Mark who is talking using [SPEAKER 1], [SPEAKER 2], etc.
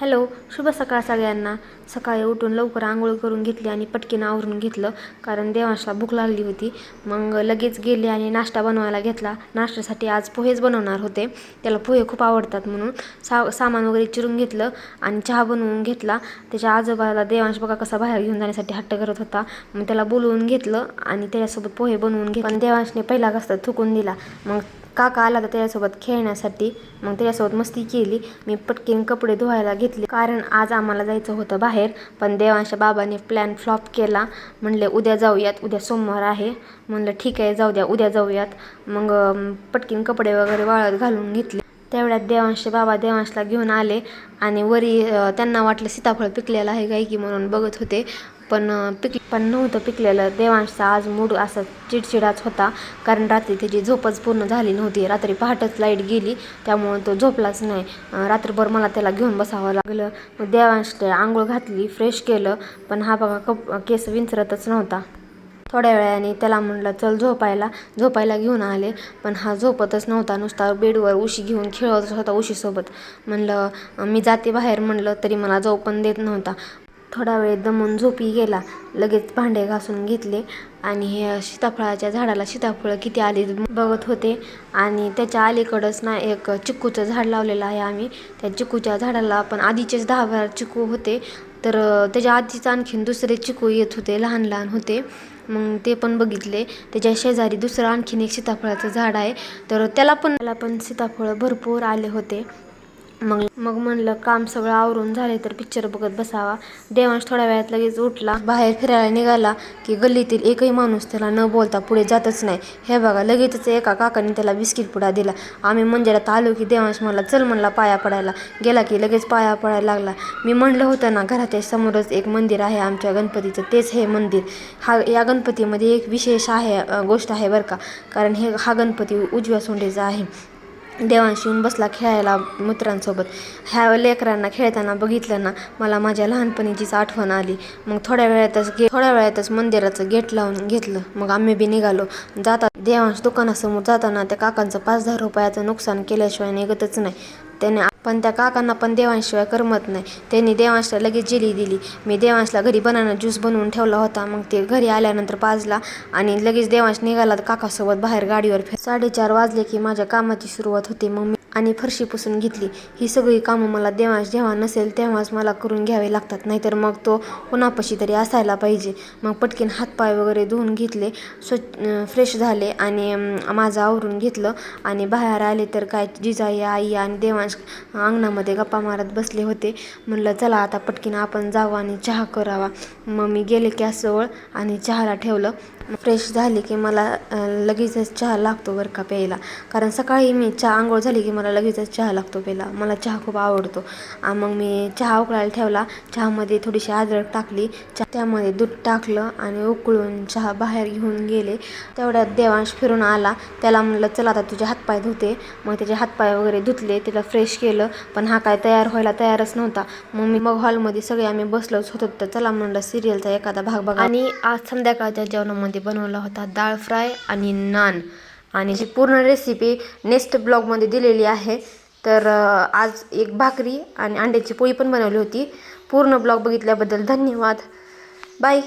[SPEAKER 1] Hello शुभ सकाळ सगळ्यांना. सकाळी उठून लवकर आंघोळ करून घेतली आणि पटकीनं आवरून घेतलं कारण देवांशला भूक लागली होती. मग लगेच गेले आणि नाश्ता बनवायला घेतला. नाश्त्यासाठी आज पोहेच बनवणार होते. त्याला पोहे खूप आवडतात म्हणून सा सामान वगैरे चिरून घेतलं आणि चहा बनवून घेतला. त्याच्या आजोबाला देवांश बघा कसा बाहेर घेऊन जाण्यासाठी हट्ट करत होता. मग त्याला बोलवून घेतलं आणि त्याच्यासोबत पोहे बनवून घेतले. पण देवांशने पहिला घासता थुकून दिला. मग काका आला तर त्याच्यासोबत खेळण्यासाठी. मग त्याच्यासोबत मस्ती केली. मी पटकीन कपडे धुवायला घेतले. कारण आज आम्हाला जायचं होतं बाहेर. पण देवांच्या बाबाने प्लॅन फ्लॉप केला. म्हणले उद्या जाऊयात. उद्या सोमवार आहे. म्हणलं ठीक आहे जाऊ द्या. उद्या जाऊयात. मग पटकीन कपडे वगैरे वाळत घालून घेतले. तेवढ्यात देवांशचे बाबा देवांशला घेऊन आले. आणि वरी त्यांना वाटलं सीताफळ पिकलेलं आहे काय की? म्हणून बघत होते. पण पिक पण नव्हतं पिकलेलं. देवांशचा आज मूड असा चिडचिडाच होता. कारण रात्री त्याची झोपच पूर्ण झाली नव्हती. रात्री पहाटच लाइट गेली. त्यामुळं तो झोपलाच नाही. रात्रभर मला त्याला घेऊन बसावं लागलं. देवांशला आंघोळ घातली फ्रेश केलं. पण हा बघा कप केस विंचरतच नव्हता. थोड्या वेळाने त्याला म्हणलं चल झोपायला. झोपायला घेऊन आले. पण हा झोपतच नव्हता. नुसता बेडवर उशी घेऊन खेळतच होता उशीसोबत. म्हणलं मी जाते बाहेर. म्हणलं तरी मला जाऊ पण देत नव्हता. थोडा वेळ दमून झोपी गेला. लगेच भांडे घासून घेतले. आणि हे सीताफळाच्या झाडाला सीताफळं किती आली बघत होते. आणि त्याच्या अलीकडंच ना एक चिक्कूचं झाड लावलेलं आहे आम्ही. त्या चिक्कूच्या झाडाला पण आधीचेच दहा बारा चिकू होते. तर त्याच्या आधीच आणखीन दुसरे चिकू येत होते लहान लहान होते. मग ते पण बघितले. त्याच्या शेजारी दुसरं आणखीन एक सीताफळाचं झाड आहे. तर त्याला पण त्याला पण सीताफळं भरपूर आले होते. मग मग म्हणलं काम सगळं आवरून झाले तर पिक्चर बघत बसावा. देवांश थोड्या वेळात लगेच उठला. बाहेर फिरायला निघाला की गल्लीतील एकही माणूस त्याला न बोलता पुढे जातच नाही. हे बघा लगेचच एका काकाने त्याला बिस्किट पुडा दिला. आम्ही मंदिरात आलो की देवांश म्हणला चल म्हणला पाया पडायला. गेला की लगेच पाया पडायला लागला. मी म्हणलं होतं ना घराच्या समोरच एक मंदिर आहे आमच्या गणपतीचं. तेच हे मंदिर. हा या गणपतीमध्ये एक विशेष आहे गोष्ट आहे बरं का. कारण हे हा गणपती उजव्या सोंडेचा आहे. देवांशी येऊन बसला खेळायला मित्रांसोबत. ह्या लेकरांना खेळताना बघितलं ना मला माझ्या लहानपणीचीच आठवण आली. मग थोड्या वेळातच गे थोड्या वेळातच मंदिराचं गेट लावून घेतलं. मग आम्ही बी निघालो. जातात देवांश दुकानासमोर जाताना त्या काकांचं पाच दहा रुपयाचं नुकसान केल्याशिवाय निघतच नाही. त्याने पण त्या काकांना पण देवांशिवाय करमत नाही. त्यांनी देवांशला लगेच जिली दिली. मी देवांशला घरी बनाना ज्यूस बनवून ठेवला होता. मग ते घरी आल्यानंतर पाजला आणि लगेच देवांश निघाला. काकासोबत बाहेर गाडीवर फिर साडेचार वाजले की माझ्या कामाची सुरुवात होते. मग मी आणि फरशी पुसून घेतली. ही सगळी कामं मला देवांश जेव्हा नसेल तेव्हाच मला करून घ्यावे लागतात. नाहीतर मग तो कुणापाशी तरी असायला पाहिजे. मग पटकीन हातपाय वगैरे धुवून घेतले स्वच्छ फ्रेश झाले आणि माझं आवरून घेतलं. आणि बाहेर आले तर काय जिजाई आई आणि देवांश अंगणामध्ये गप्पा मारत बसले होते. म्हणलं चला आता पटकीन आपण जावं आणि चहा करावा. मग मी गेले गॅसजवळ आणि चहाला ठेवलं. फ्रेश झाली की मला लगेचच चहा लागतो बरं का प्यायला. कारण सकाळी मी चहा आंघोळ झाली की मला लगेचच चहा लागतो प्यायला. मला चहा खूप आवडतो. मग मी चहा उकळायला ठेवला. चहामध्ये थोडीशी अद्रक टाकली. चहा त्यामध्ये दूध टाकलं आणि उकळून चहा बाहेर घेऊन गेले. तेवढ्यात देवांश फिरून आला. त्याला म्हणलं चला आता तुझे हातपाय धुते. मग त्याचे हातपाय वगैरे धुतले. त्याला फ्रेश केलं. पण हा काय तयार व्हायला तयारच नव्हता. मग मी मग हॉलमध्ये सगळे आम्ही बसलोच होतो. तर चला म्हणलं सिरियलचा एखादा भाग बघा. आणि आज संध्याकाळच्या जेवणामध्ये बनवला होता डाळ फ्राय आणि नान. आणि जी पूर्ण रेसिपी नेक्स्ट ब्लॉगमध्ये दिलेली आहे. तर आज एक भाकरी आणि अंड्याची पोळी पण बनवली होती. पूर्ण ब्लॉग बघितल्याबद्दल धन्यवाद. बाय